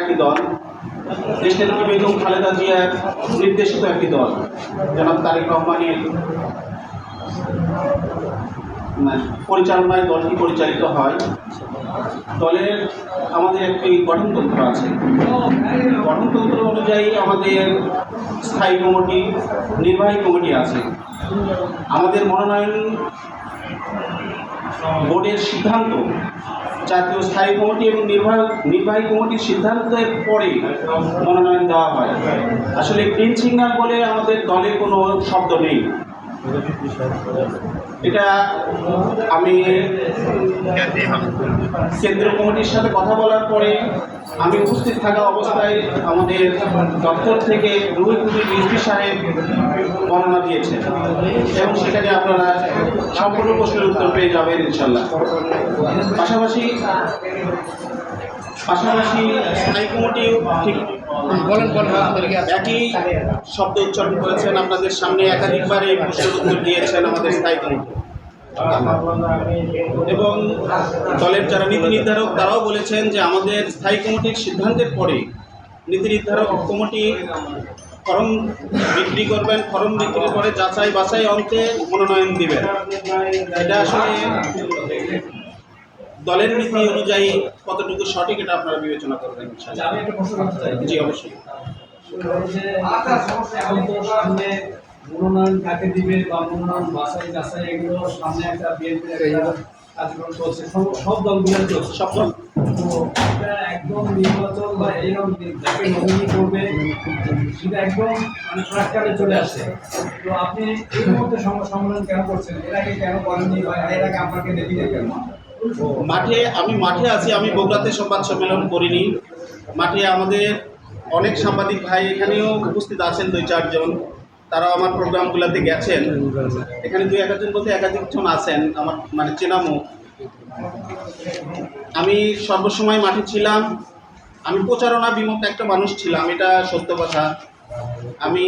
একটি দল। দেশের দেশনেত্রী বেগম খালেদা জিয়ার নির্দেশিত একটি দল। জনাব তারেক রহমানের মানে, পরিচালনায় দলটি পরিচালিত হয়। দলের আমাদের একটি গঠনতন্ত্র আছে। গঠনতন্ত্র অনুযায়ী আমাদের স্থায়ী কমিটি নির্বাহী কমিটি আছে। আমাদের মনোনয়ন বোর্ডের সিদ্ধান্ত, জাতীয় স্থায়ী কমিটি এবং নির্বাহী নির্বাহী কমিটির সিদ্ধান্তের পরে মনোনয়ন দেওয়া হয়। আসলে গ্রিন সিগন্যাল বলে আমাদের দলে কোনো শব্দ নেই। এটা আমি কেন্দ্রীয় কমিটির সাথে কথা বলার পরে আমি উপস্থিত থাকা অবস্থায় আমাদের দপ্তর থেকে রুহুল কবির রিজভি সাহেব বর্ণনা দিয়েছেন। এবং সেখানে আপনারা সম্পূর্ণ প্রশ্নের উত্তর পেয়ে যাবেন ইনশাল্লাহ পাশাপাশি পাশাপাশি স্থায়ী কমিটিও ঠিক বলেন বলেন একই শব্দ উচ্চারণ করেছেন। আপনাদের সামনে একাধিকবার এই প্রশ্নের উত্তর দিয়েছেন আমাদের স্থায়ী কমিটি। এবং দলের যারা নীতি নির্ধারক তারাও বলেছেন যে আমাদের স্থায়ী কমিটির সিদ্ধান্তের পরে নীতি নির্ধারক কমিটি ফর্ম বিক্রি করবেন ফর্ম বিক্রির পরে যাচাই বাছাই অন্তে মনোনয়ন দিবেন। এটা আসলে দলের নীতি অনুযায়ী কতটুকু সঠিক এটা আপনারা বিবেচনা করবেন আচ্ছা, জি অবশ্যই। সামনে মনোনয়ন কাকে দিবে বা মনোনয়ন বাছাই যাচাই এগুলো সামনে একটা বিএনপি কার্যক্রম চলছে। সব- দলগুলো চলছে। সব দল। তো এটা একদম নির্বাচন বা এইরকম যাকে নমিনি করবে সেটা একদম মানে ট্রাক্টারে চলে আসে। তো আপনি এই মুহূর্তে সম- সম্মেলন কেন করছেন? এর আগে কেন করেননি বা এর আগে আপনাকে দেখিয়ে কেন? মাঠে আমি মাঠে আছি আমি বগুড়াতে সংবাদ সম্মেলন করিনি। মাঠে আমাদের অনেক সাংবাদিক ভাই এখানেও উপস্থিত আছেন দুই চারজন। তারাও আমার প্রোগ্রামগুলোতে গেছেন। এখানে দুই একজন বলতে একাধিকজন আছেন আমার মানে চেনা মুখ আমি সর্বসময় মাঠে ছিলাম। আমি প্রচারণা বিমুখ একটা মানুষ ছিলাম এটা সত্য কথা। আমি